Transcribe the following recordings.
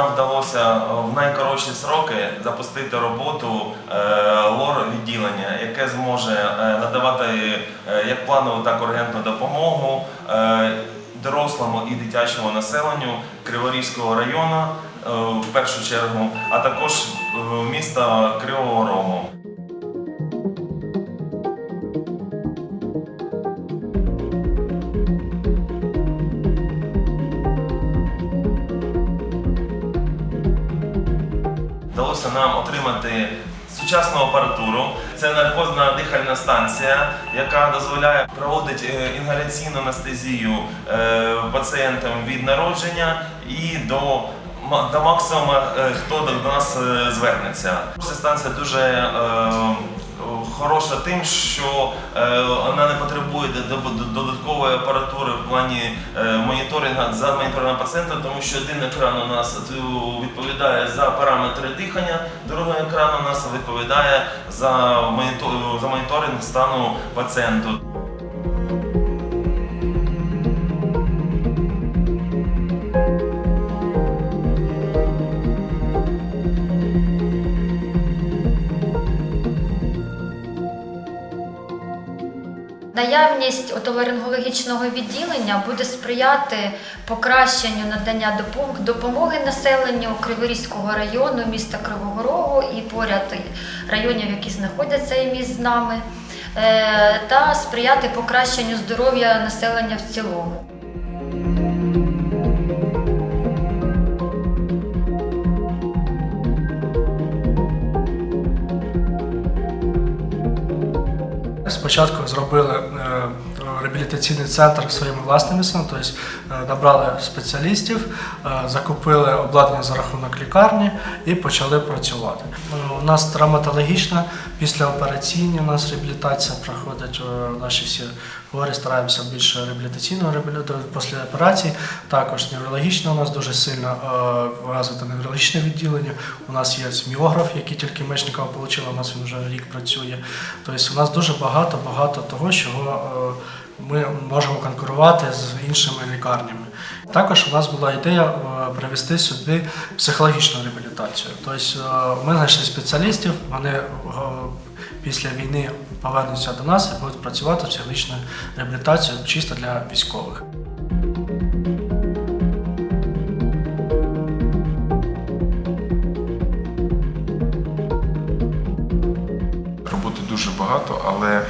нам вдалося в найкоротші сроки запустити роботу е, лор відділення, яке зможе е, надавати е, як планову, так і ургентну допомогу е, дорослому і дитячому населенню Криворізького району е, в першу чергу, а також е, міста Кривого Рогу. Вдалося нам отримати сучасну апаратуру. Це наркозна дихальна станція, яка дозволяє проводити е, інгаляційну анестезію е, пацієнтам від народження і до, до максимуму, е, хто до, нас звернеться. Ця станція дуже хороша тим, що е, вона не потребує додаткової апаратури в плані е, моніторингу за моніторингом пацієнта, тому що один екран у нас е, відповідає за параметри дихання, другий екран у нас відповідає за моніторинг стану пацієнту. Наявність отоларингологічного відділення буде сприяти покращенню надання допомоги населенню Криворізького району, міста Кривого Рогу і поряд районів, які знаходяться і між нами, е, та сприяти покращенню здоров'я населення в цілому. Спочатку зробили е, реабілітаційний центр своїми власними силами, тобто набрали спеціалістів, е, закупили обладнання за рахунок лікарні і почали працювати. Е, У нас травматологічна, післяопераційні у нас реабілітація проходить. Наші всі хворі стараємося більше реабілітаційного реабілітувати після операції. Також неврологічна у нас дуже сильно розвите неврологічне відділення. У нас є зміограф, який тільки Мечникова отримала, у нас він вже рік працює. Тобто у нас дуже багато багато того, чого ми можемо конкурувати з іншими лікарнями. Також у нас була ідея е, привести сюди психологічну реабілітацію. Тобто е, ми знайшли спеціалістів, вони е, після війни повернуться до нас і будуть працювати психологічну реабілітацію чисто для військових. Роботи дуже багато, але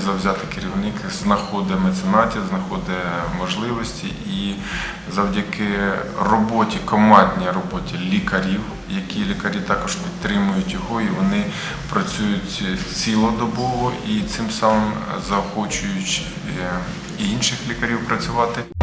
молодий завзятий керівник знаходить меценатів, знаходить можливості і завдяки роботі, командній роботі лікарів, які лікарі також підтримують його, і вони працюють цілодобово і цим самим заохочуючи е, і інших лікарів працювати.